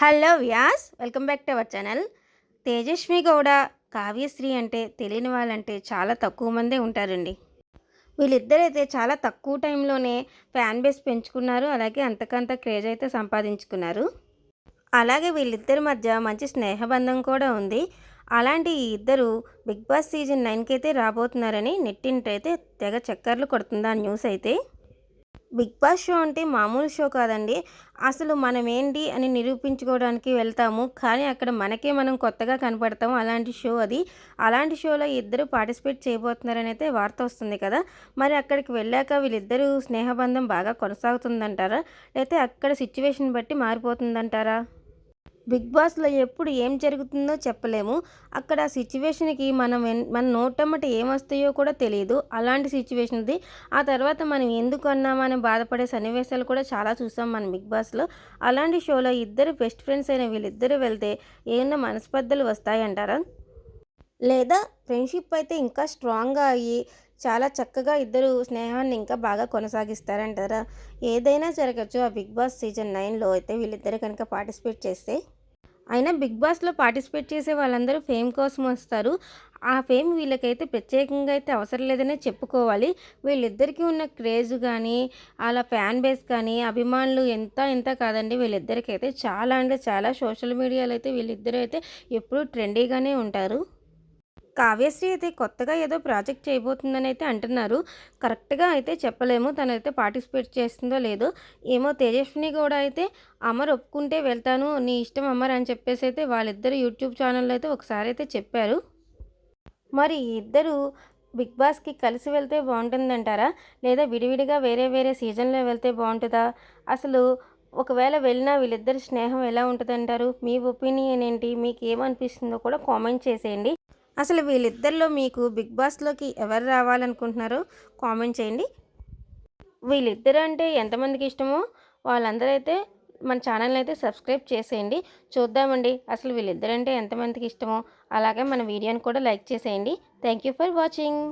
Hello viewers welcome back to our channel. Tejaswi Gowda Kavyasri అంటే తెలియని వాళ్ళంటే చాలా తక్కువ మందే ఉంటారండి. వీళ్ళిద్దరైతే చాలా తక్కువ టైంలోనే ఫ్యాన్ బేస్ పెంచుకున్నారు అలాగే అంతకంత క్రేజ్ అయితే సంపాదించుకున్నారు. అలాగే వీళ్ళిద్దరి మధ్య మంచి స్నేహబంధం కూడా ఉంది. అలాంటి ఈ ఇద్దరు బిగ్ బాస్ సీజన్ నైన్కి అయితే రాబోతున్నారని నెట్టింటైతే తెగ చక్కర్లు కొడుతుందా ఆ న్యూస్ అయితే. బిగ్ బాస్ షో అంటే మామూలు షో కాదండి. అసలు మనం ఏంటి అని నిరూపించుకోవడానికి వెళ్తాము. కానీ అక్కడ మనకే మనం కొత్తగా కనపడతాము. అలాంటి షో అది. అలాంటి షోలో ఇద్దరు పార్టిసిపేట్ చేయబోతున్నారని అయితే వార్త వస్తుంది కదా. మరి అక్కడికి వెళ్ళాక వీళ్ళిద్దరూ స్నేహబంధం బాగా కొనసాగుతుందంటారా? లేకపోతే అక్కడ సిచ్యువేషన్ బట్టి మారిపోతుందంటారా? బిగ్ బాస్లో ఎప్పుడు ఏం జరుగుతుందో చెప్పలేము. అక్కడ ఆ సిచ్యువేషన్కి మనం మన నోటమ్మట ఏమొస్తాయో కూడా తెలియదు అలాంటి సిచ్యువేషన్ ఆ తర్వాత మనం ఎందుకు అన్నామని బాధపడే సన్నివేశాలు కూడా చాలా చూసాం మనం బిగ్ బాస్లో. అలాంటి షోలో ఇద్దరు బెస్ట్ ఫ్రెండ్స్ అయిన వీళ్ళిద్దరూ వెళ్తే ఏమైనా మనస్పర్ధలు వస్తాయంటారా? లేదా ఫ్రెండ్షిప్ అయితే ఇంకా స్ట్రాంగ్గా అయ్యి చాలా చక్కగా ఇద్దరు స్నేహాన్ని ఇంకా బాగా కొనసాగిస్తారంటారా? ఏదైనా జరగచ్చు. ఆ బిగ్ బాస్ సీజన్ నైన్లో అయితే వీళ్ళిద్దరు కనుక పార్టిసిపేట్ చేస్తే అయినా బిగ్ బాస్లో పార్టిసిపేట్ చేసే వాళ్ళందరూ ఫేమ్ కోసం వస్తారు. ఆ ఫేమ్ వీళ్ళకైతే ప్రత్యేకంగా అయితే అవసరం లేదనే చెప్పుకోవాలి. వీళ్ళిద్దరికీ ఉన్న క్రేజ్ కానీ అలా ఫ్యాన్ బేస్ కానీ అభిమానులు ఎంత ఎంత కాదండి. వీళ్ళిద్దరికైతే చాలా అంటే చాలా సోషల్ మీడియాలో అయితే వీళ్ళిద్దరూ అయితే ఎప్పుడూ ట్రెండీగానే ఉంటారు. కావ్యశ్రీ అయితే కొత్తగా ఏదో ప్రాజెక్ట్ చేయబోతుందని అయితే అంటున్నారు. కరెక్ట్గా అయితే చెప్పలేము. తనైతే పార్టిసిపేట్ చేస్తుందో లేదో ఏమో తేజస్విని కూడా అయితే అమర్ ఒప్పుకుంటే వెళ్తాను నీ ఇష్టం అమర్ అని చెప్పేసి అయితే వాళ్ళిద్దరు యూట్యూబ్ ఛానల్లో అయితే ఒకసారి అయితే చెప్పారు. మరి ఇద్దరు బిగ్ బాస్కి కలిసి వెళ్తే బాగుంటుందంటారా? లేదా విడివిడిగా వేరే వేరే సీజన్లో వెళ్తే బాగుంటుందా? అసలు ఒకవేళ వెళ్ళినా వీళ్ళిద్దరి స్నేహం ఎలా ఉంటుందంటారు? మీ ఒపీనియన్ ఏంటి? మీకు ఏమనిపిస్తుందో కూడా కామెంట్ చేసేయండి. అసలు వీళ్ళిద్దరిలో మీకు బిగ్ బాస్లోకి ఎవరు రావాలనుకుంటున్నారో కామెంట్ చేయండి. వీళ్ళిద్దరు అంటే ఎంతమందికి ఇష్టమో వాళ్ళందరూ అయితే మన ఛానల్ని అయితే సబ్స్క్రైబ్ చేసేయండి. చూద్దామండి అసలు వీళ్ళిద్దరంటే ఎంతమందికి ఇష్టమో అలాగే మన వీడియోని కూడా లైక్ చేసేయండి. Thank you for watching.